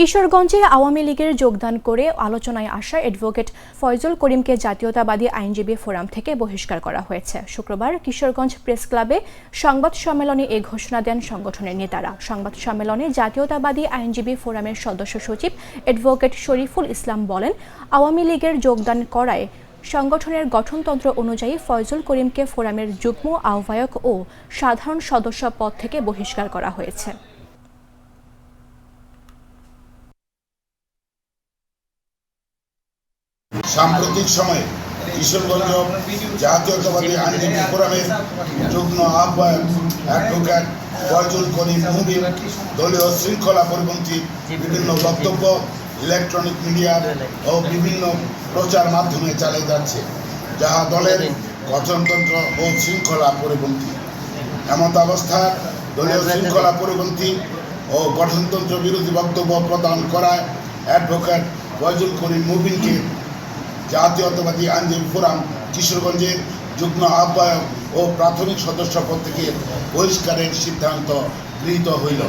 কিশোরগঞ্জে আওয়ামী লীগের যোগদান করে আলোচনায় আসা অ্যাডভোকেট ফয়জুল করিমকে জাতীয়তাবাদী আইনজীবী ফোরাম থেকে বহিষ্কার করা হয়েছে। শুক্রবার কিশোরগঞ্জ প্রেস ক্লাবে সংবাদ সম্মেলনে এ ঘোষণা দেন সংগঠনের নেতারা। সংবাদ সম্মেলনে জাতীয়তাবাদী আইনজীবী ফোরামের সদস্য সচিব অ্যাডভোকেট শরীফুল ইসলাম বলেন, আওয়ামী লীগের যোগদান করায় সংগঠনের গঠনতন্ত্র অনুযায়ী ফয়জুল করিমকে ফোরামের যুগ্ম আহ্বায়ক ও সাধারণ সদস্য পদ থেকে বহিষ্কার করা হয়েছে। সাম্প্রতিক সময়ে কিশোরগঞ্জ জাতীয়তাবাদী আইনজীবী ফোরামের যুগ্ম আহ্বায়ক অ্যাডভোকেট ফয়জুল করিম মুবিন দলীয় শৃঙ্খলা পরিপন্থী বিভিন্ন বক্তব্য ইলেকট্রনিক মিডিয়া ও বিভিন্ন প্রচার মাধ্যমে চালিয়ে যাচ্ছে, যাহা দলের গঠনতন্ত্র ও শৃঙ্খলা পরিপন্থী। এমত অবস্থায় দলীয় শৃঙ্খলা পরিপন্থী ও গঠনতন্ত্র বিরোধী বক্তব্য প্রদান করায় অ্যাডভোকেট ফয়জুল করিম মুবিনকে জাতীয়তাবাদী আইনজীবী ফোরাম কিশোরগঞ্জের যুগ্ম আহ্বায়ক ও প্রাথমিক সদস্য পদ থেকে বহিষ্কারের সিদ্ধান্ত গৃহীত হইল।